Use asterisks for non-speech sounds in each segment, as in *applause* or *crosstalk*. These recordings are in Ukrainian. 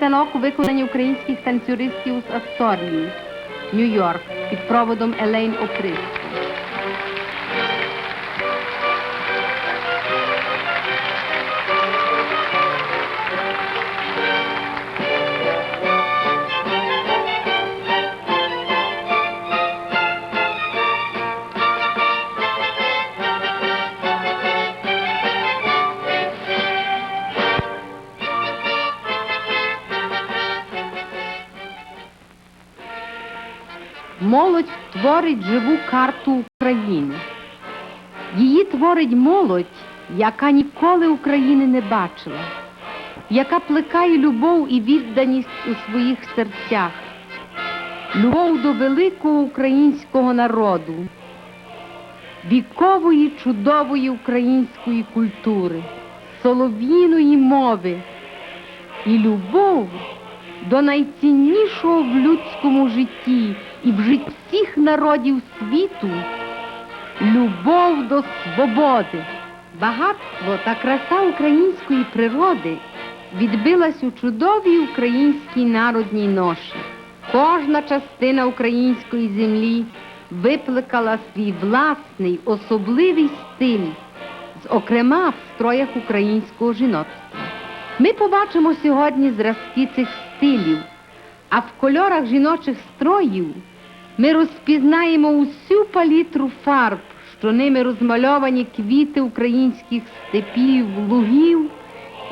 танок у виконанні українських танцюристів з Асторії, Нью-Йорк, під проводом Елейн Оприско. Молодь творить живу карту України. Її творить молодь, яка ніколи України не бачила, яка плекає любов і відданість у своїх серцях, любов до великого українського народу, вікової чудової української культури, солов'їної мови і любов до найціннішого в людському житті і в житті всіх народів світу любов до свободи. Багатство та краса української природи відбилась у чудовій українській народній ноші. Кожна частина української землі викликала свій власний особливий стиль, зокрема в строях українського жіноцтва. Ми побачимо сьогодні зразки цих стилів, а в кольорах жіночих строїв ми розпізнаємо усю палітру фарб, що ними розмальовані квіти українських степів, лугів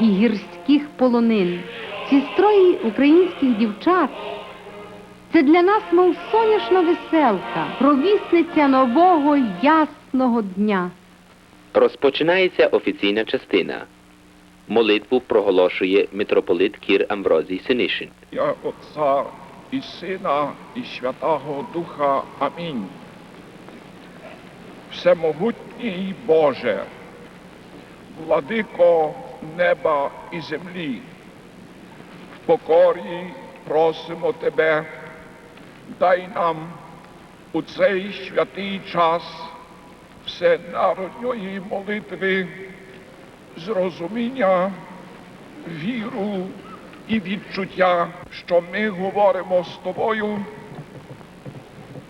і гірських полонин. Ці строї українських дівчат це для нас, мов сонячна веселка, провісниця нового ясного дня. Розпочинається офіційна частина. Молитву проголошує митрополит Кір Амброзій Синишин. Я Отця і Сина, і Святого Духа. Амінь. Всемогутній Боже, владико неба і землі, в покорі просимо Тебе, дай нам у цей святий час всенародньої молитви зрозуміння, віру і відчуття, що ми говоримо з тобою,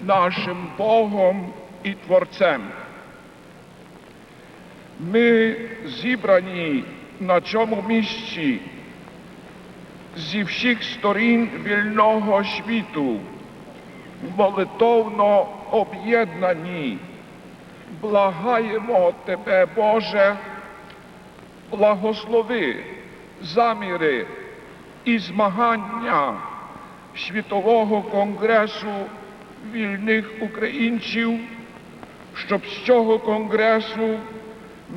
нашим Богом і Творцем. Ми зібрані на цьому місці зі всіх сторін вільного світу, молитовно об'єднані. Благаємо Тебе, Боже, благослови заміри і змагання Світового конгресу вільних українців, щоб з цього конгресу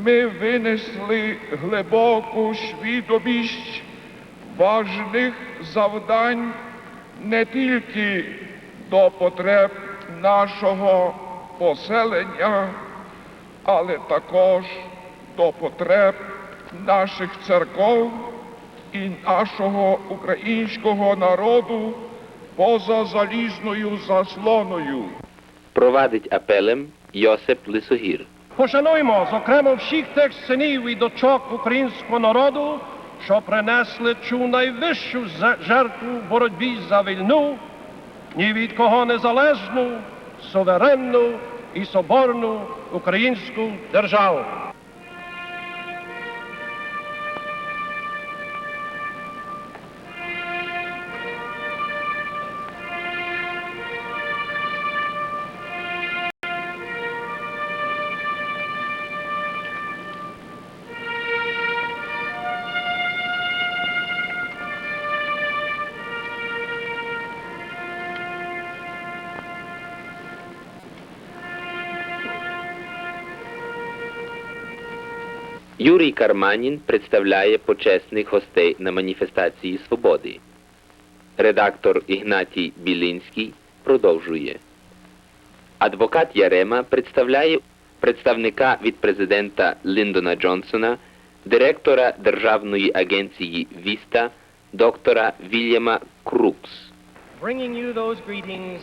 ми винесли глибоку свідомість важних завдань не тільки до потреб нашого поселення, але також до потреб наших церков і нашого українського народу поза залізною заслоною. Провадить апелем Йосип Лисогір. Пошануймо, зокрема, всіх тих синів і дочок українського народу, що принесли цю найвищу жертву в боротьбі за вільну, ні від кого незалежну, суверенну і соборну українську державу. Юрій Карманін представляє почесних гостей на маніфестації свободи. Редактор Ігнатій Білинський продовжує. Адвокат Ярема представляє представника від президента Ліндона Джонсона, директора Державної агенції Віста, доктора Вільяма Крукс. Bringing you those greetings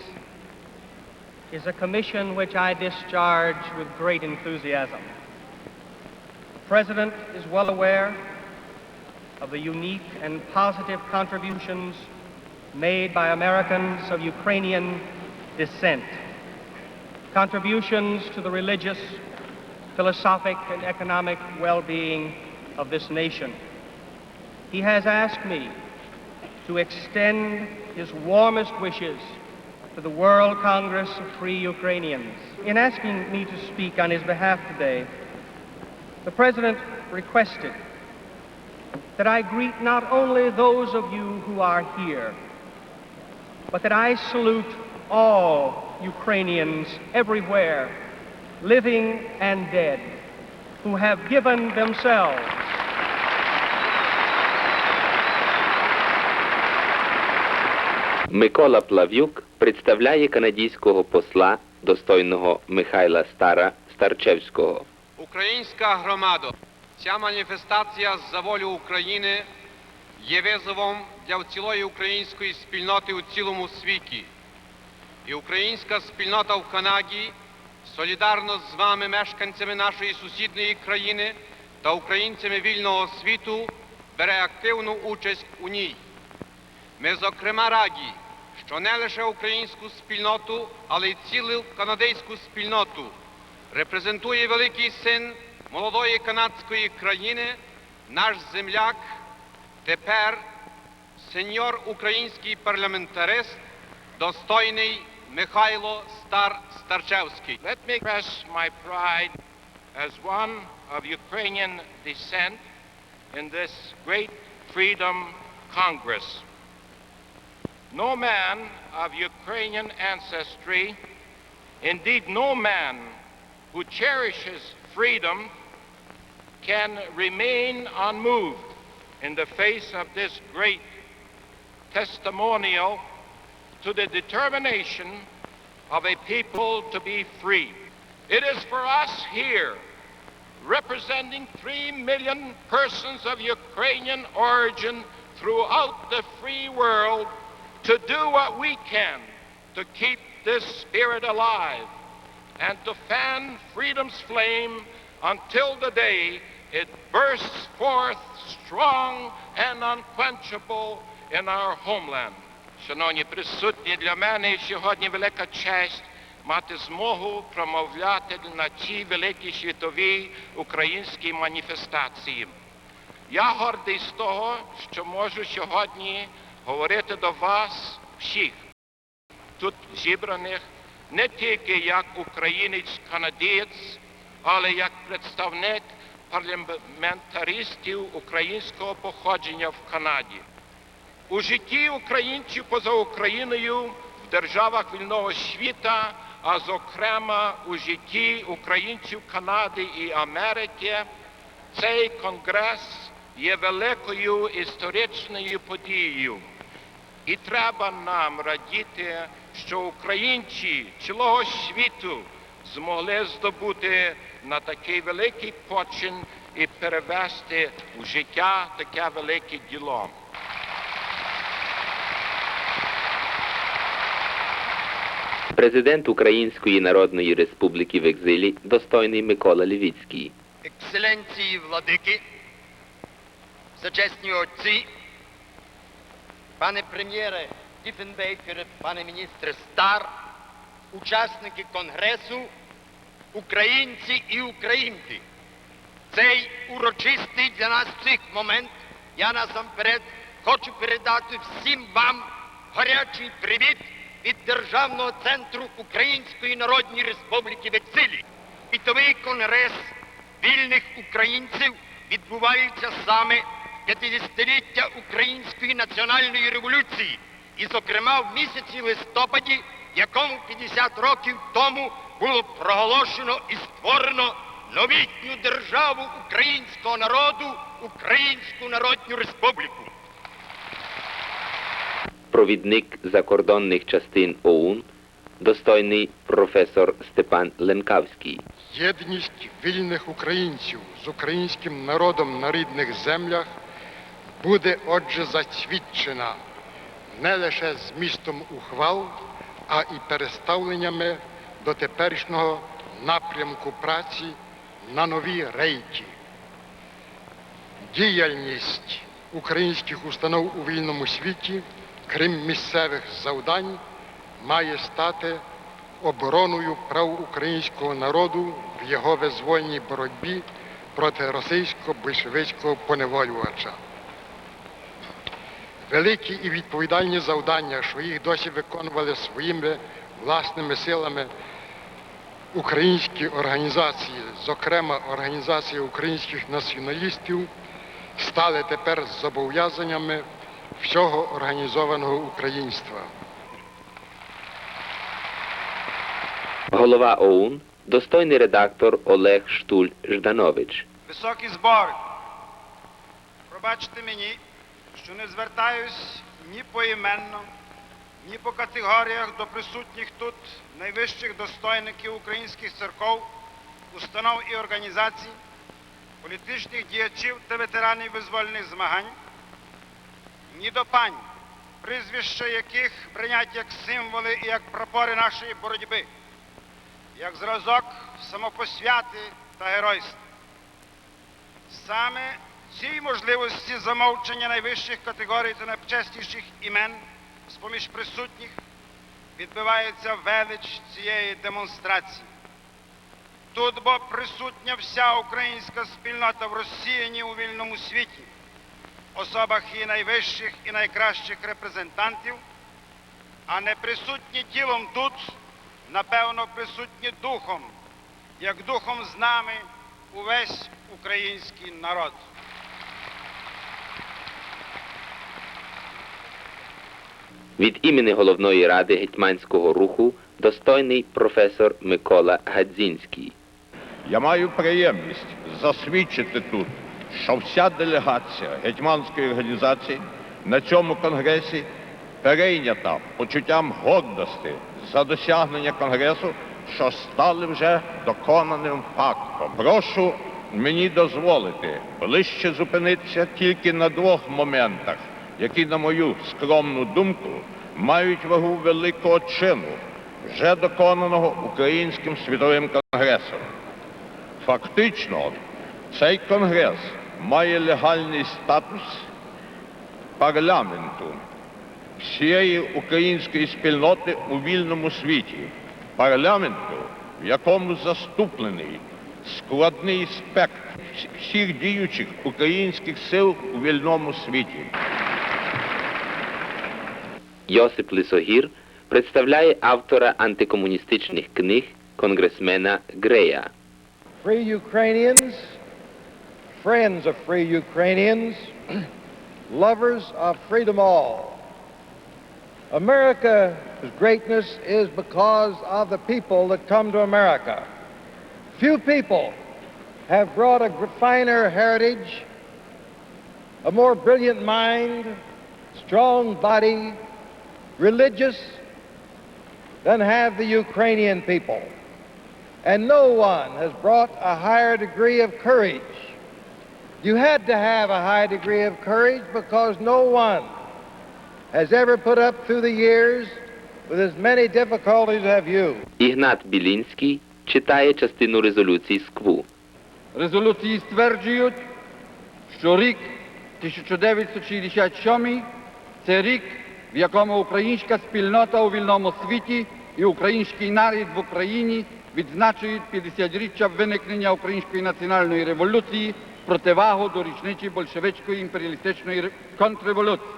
is a commission which I discharge with great enthusiasm. President is well aware of the unique and positive contributions made by Americans of Ukrainian descent. Contributions to the religious, philosophic, and economic well-being of this nation. He has asked me to extend his warmest wishes to the World Congress of Free Ukrainians. In asking me to speak on his behalf today, the President requested that I greet not only those of you who are here, but that I salute all Ukrainians everywhere, living and dead, who have given themselves Микола Плав'юк представляє канадійського посла достойного Михайла Стара Старчевського. Українська громада, ця маніфестація за волю України є визовом для цілої української спільноти у цілому світі. І українська спільнота в Канаді солідарно з вами, мешканцями нашої сусідньої країни та українцями вільного світу, бере активну участь у ній. Ми, зокрема, раді, що не лише українську спільноту, але й цілу канадську спільноту репрезентує великий син молодої канадської країни, наш земляк, тепер сеньор український парламентарист, достойний Михайло Стар Старчевський. Let me express my pride as one of Ukrainian descent in this great Freedom Congress. No man of Ukrainian ancestry, indeed no man who cherishes freedom, can remain unmoved in the face of this great testimonial to the determination of a people to be free. It is for us here, representing three million persons of Ukrainian origin throughout the free world, to do what we can to keep this spirit alive and to fan freedom's flame until the day it bursts forth strong and unquenchable in our homeland. Шановні присутні, для мене сьогодні велика честь мати змогу промовляти на цій великій світовій українській маніфестації. Я гордий з того, що можу сьогодні говорити до вас всіх, тут зібраних, не тільки як українець-канадієць, але як представник парламентаристів українського походження в Канаді. У житті українців поза Україною в державах вільного світа, а зокрема у житті українців Канади і Америки, цей конгрес є великою історичною подією. І треба нам радіти, що українці цілого світу змогли здобути на такий великий почин і перевести у життя таке велике діло. Президент Української Народної Республіки в екзилі достойний Микола Лівіцький. Екселенції владики, зачесні отці, пане прем'єре Діфенбейкере, пане міністре Стар, учасники Конгресу, українці і українки. Цей урочистий для нас всіх момент я насамперед хочу передати всім вам гарячий привіт від Державного центру Української Народної Республіки в. Світовий конгрес вільних українців відбувається саме в 50-ліття Української національної революції, і, зокрема, в місяці листопаді, якому 50 років тому було проголошено і створено новітню державу українського народу, Українську Народну Республіку. Провідник закордонних частин ОУН, достойний професор Степан Ленкавський. Єдність вільних українців з українським народом на рідних землях буде отже засвідчена не лише змістом ухвал, а і переставленнями до теперішнього напрямку праці на нові рейки. Діяльність українських установ у вільному світі, крім місцевих завдань, має стати обороною прав українського народу в його визвольній боротьбі проти російсько-большевицького поневолювача. Великі і відповідальні завдання, що їх досі виконували своїми власними силами українські організації, зокрема Організація українських націоналістів, стали тепер зобов'язаннями всього організованого українства. Голова ОУН, достойний редактор Олег Штуль Жданович. Високий збор, пробачте мені, що не звертаюсь ні поіменно, ні по категоріях до присутніх тут найвищих достойників українських церков, установ і організацій, політичних діячів та ветеранів визвольних змагань, ні до пань, прізвища яких прийняті як символи і як прапори нашої боротьби, як зразок самопосвяти та геройства. Саме цій можливості замовчення найвищих категорій та найчесніших імен з-поміж присутніх відбивається велич цієї демонстрації. Тут бо присутня вся українська спільнота в розсіянні у вільному світі, особах і найвищих і найкращих репрезентантів, а не присутні тілом тут, напевно, присутні духом, як духом з нами увесь український народ. Від імені головної ради гетьманського руху достойний професор Микола Гадзінський. Я маю приємність засвідчити тут, що вся делегація гетьманської організації на цьому конгресі перейнята почуттям гордості за досягнення конгресу, що стали вже доконаним фактом. Прошу мені дозволити ближче зупинитися тільки на двох моментах, які, на мою скромну думку, мають вагу великого чину, вже доконаного Українським світовим конгресом. Фактично, цей конгрес має легальний статус парламенту всієї української спільноти у вільному світі, парламенту, в якому заступлений складний спектр всіх діючих українських сил у вільному світі. Йосип Лисогір представляє автора антикомуністичних книг конгресмена Грея. Free Ukrainians, friends of free Ukrainians, *clears throat* lovers of freedom all. America's greatness is because of the people that come to America. Few people have brought a gr- finer heritage, a more brilliant mind, strong body, religious, than have the Ukrainian people. And no one has brought a higher degree of courage. You had to have a high degree of courage because no one has ever put up through the years with as many difficulties as you. Ігнат Білінський читає частину резолюції СКВУ. Резолюції стверджують, що рік 1967 це рік, в якому українська спільнота у вільному світі і український народ в Україні відзначують 50-річчя виникнення української національної революції противагу до річниці большевицької імперіалістичної контрреволюції.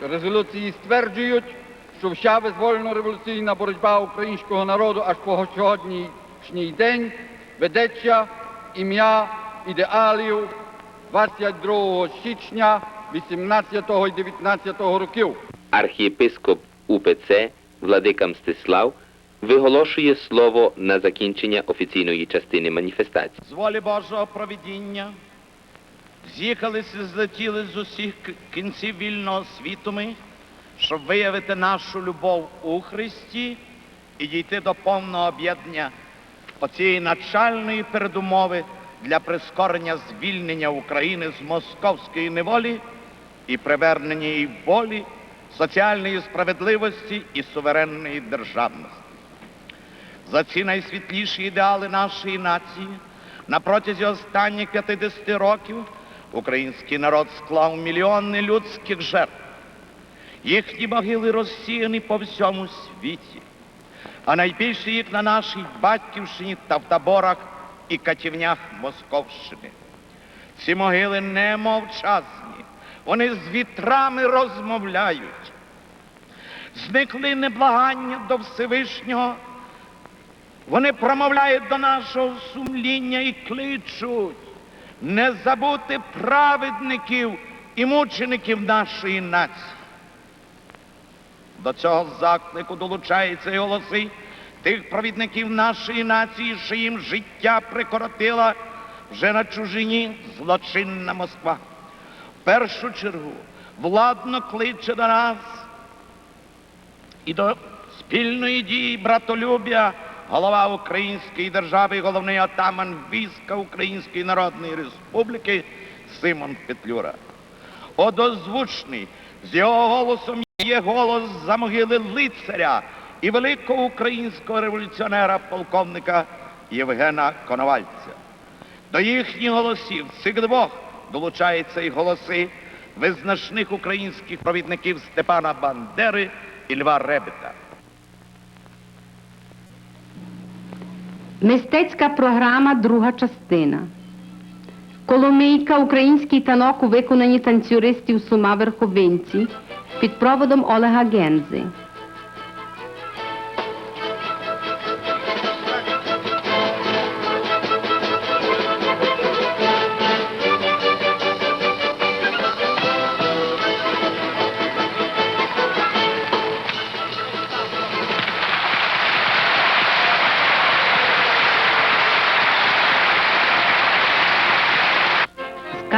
Резолюції стверджують, що вся визвольно-революційна боротьба українського народу аж по сьогоднішній день ведеться ім'я ідеалів 22 січня 18 і 19 років. Архієпископ УПЦ Владика Мстислав виголошує слово на закінчення офіційної частини маніфестації. з волі Божого провідіння, з'їхалися, злетіли з усіх кінців вільного світу ми, щоб виявити нашу любов у Христі і дійти до повного об'єднання оцієї начальної передумови для прискорення звільнення України з московської неволі і привернення її волі, соціальної справедливості і суверенної державності за ці найсвітліші ідеали нашої нації на протязі останніх 50 років Український народ склав мільйони людських жертв. Їхні могили розсіяні по всьому світі, а найбільше їх на нашій батьківщині та в таборах і катівнях Московщини. Ці могили не мовчазні, вони з вітрами розмовляють. Зникли неблагання до Всевишнього, вони промовляють до нашого сумління і кличуть не забути праведників і мучеників нашої нації. До цього заклику долучаються і голоси тих провідників нашої нації, що їм життя прикоротила вже на чужині злочинна Москва. В першу чергу владно кличе до нас і до спільної дії братолюбя голова Української держави, головний отаман війська Української Народної Республіки Симон Петлюра. Одозвучний з його голосом є голос за могили лицаря і великого українського революціонера полковника Євгена Коновальця. До їхніх голосів цих двох долучаються і голоси визначних українських провідників Степана Бандери і Льва Ребета. Мистецька програма, друга частина. Коломийка, український танок у виконанні танцюристів Сума Верховинці під проводом Олега Гензи.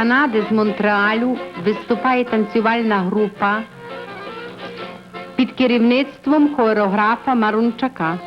Канади, з Монреалю виступає танцювальна група під керівництвом хореографа Марунчака.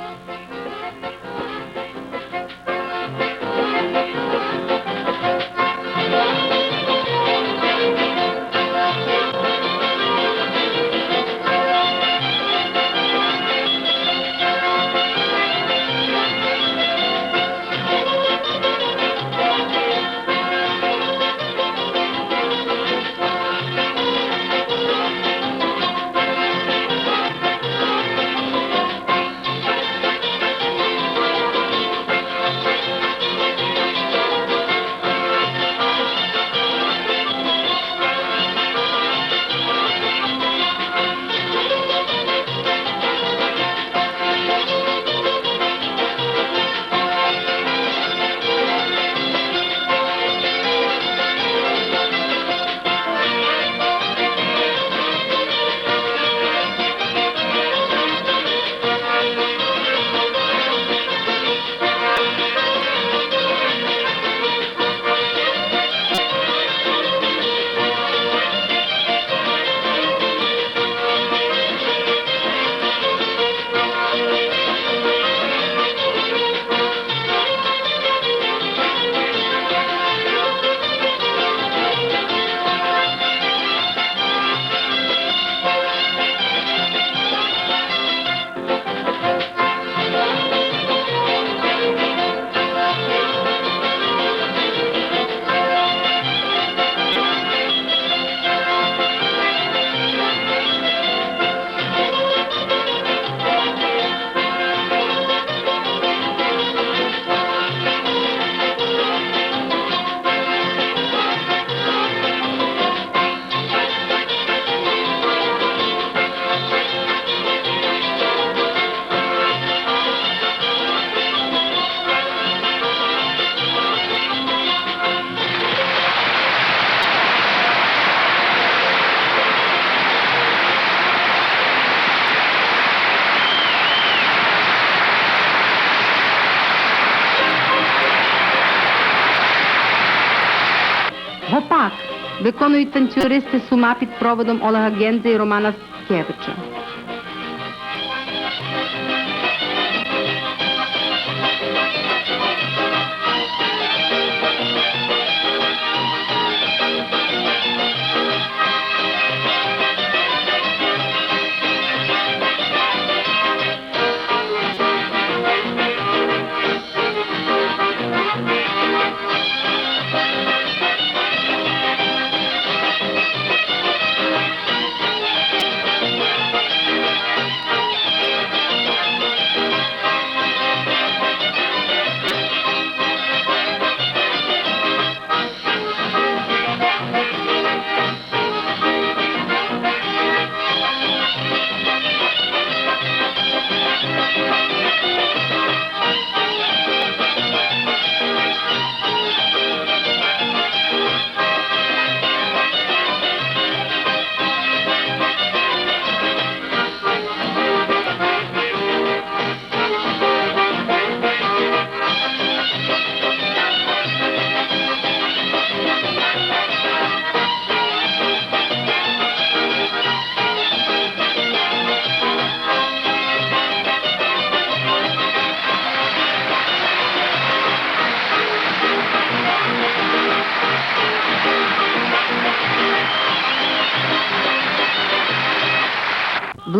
Виконують танцюристи Сума під проводом Олега Гензи і Романа Скевича.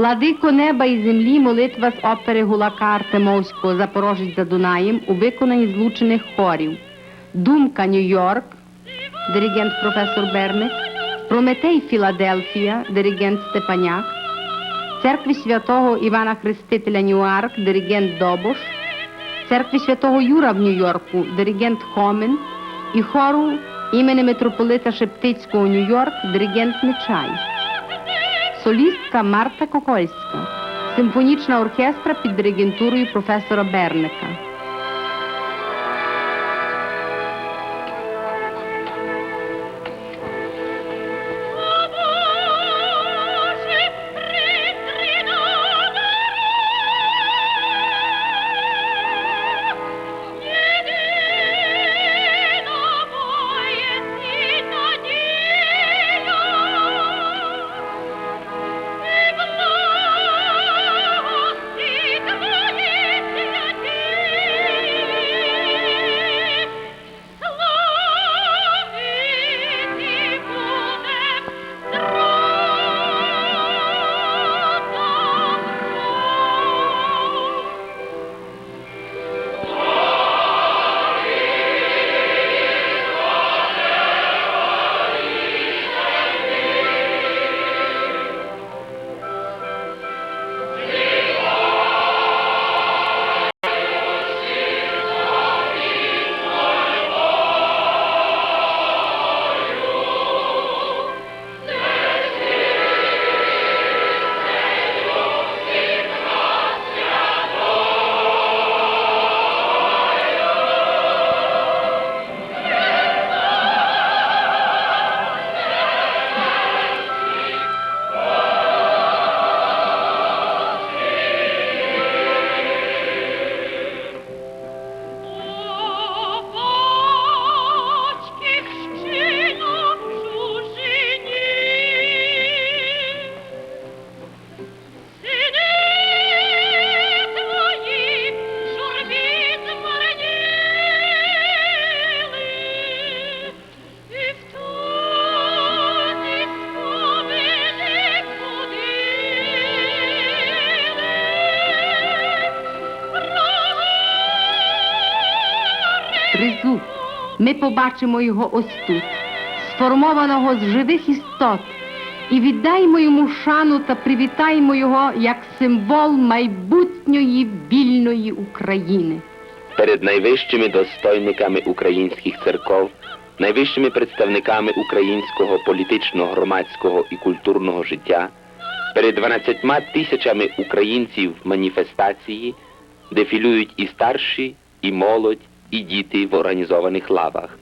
Владико неба і землі, молитва з опери Гулака Артемовського Запорожець за Дунаєм у виконанні злучених хорів. Думка Нью-Йорк, диригент професор Берник, Прометей Філадельфія, диригент Степаняк, Церкви святого Івана Хрестителя Ньюарк, диригент Добош, Церкви святого Юра в Нью-Йорку, диригент Хомен і хору імені митрополита Шептицького Нью-Йорк, диригент Нечай. Солістка Марта Кокольська, симфонічна оркестра під диригентурою професора Берника. Побачимо його ось тут, сформованого з живих істот, і віддаймо йому шану та привітаймо його як символ майбутньої вільної України. перед найвищими достойниками українських церков, найвищими представниками українського політичного, громадського і культурного життя, перед 12 тисячами українців маніфестації дефілюють і старші, і молодь, і діти в організованих лавах.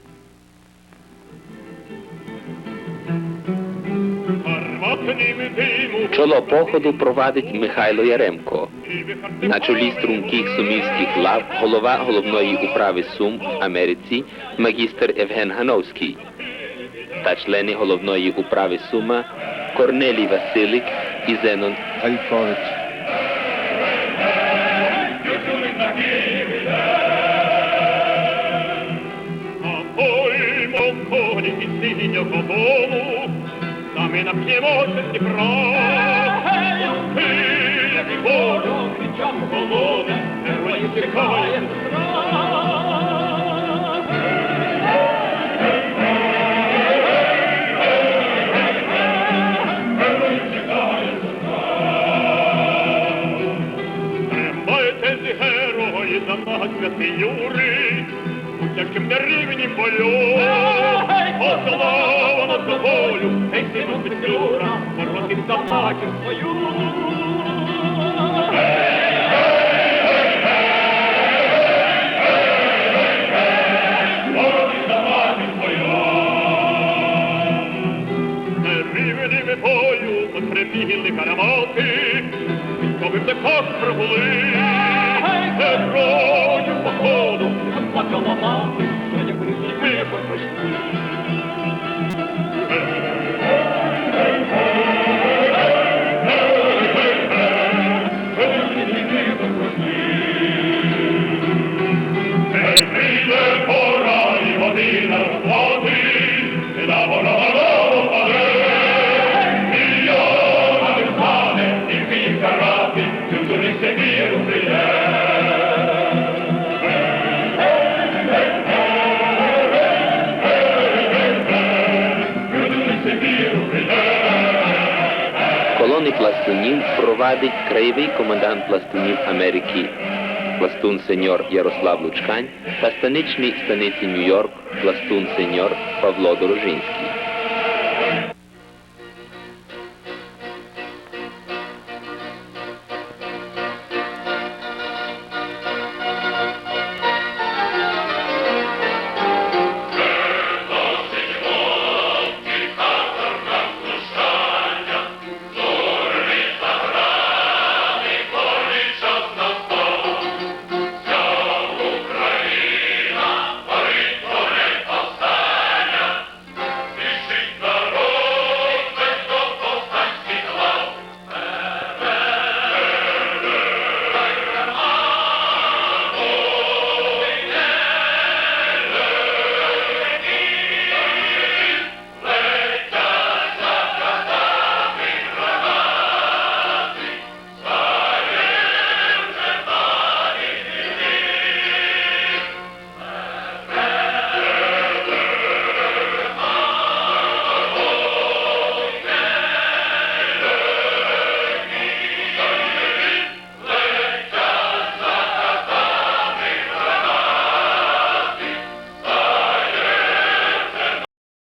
Чоло походу провадить Михайло Яремко. На чолі струнких сумівських лав голова головної управи Сум в Америці магістр Евген Гановський та члени головної управи Сума Корнелій Василик і Зенон Альфович. Da me la piemonte si fra, e di buono che già comode, e voi si coglie Тримайте зі герої за нас святий Юрій, тяжким на рівні бою. О, слава на волю, ей сину Петлюра, воротів за матір свою. За бою потребіли карамати, Військовим прибули, герою походу, плакала мати, як річки пошли. Пластунів провадить краєвий комендант пластунів Америки пластун сеньор Ярослав Лучкань та станичний станиці Нью-Йорк пластун сеньор Павло Дорожинський.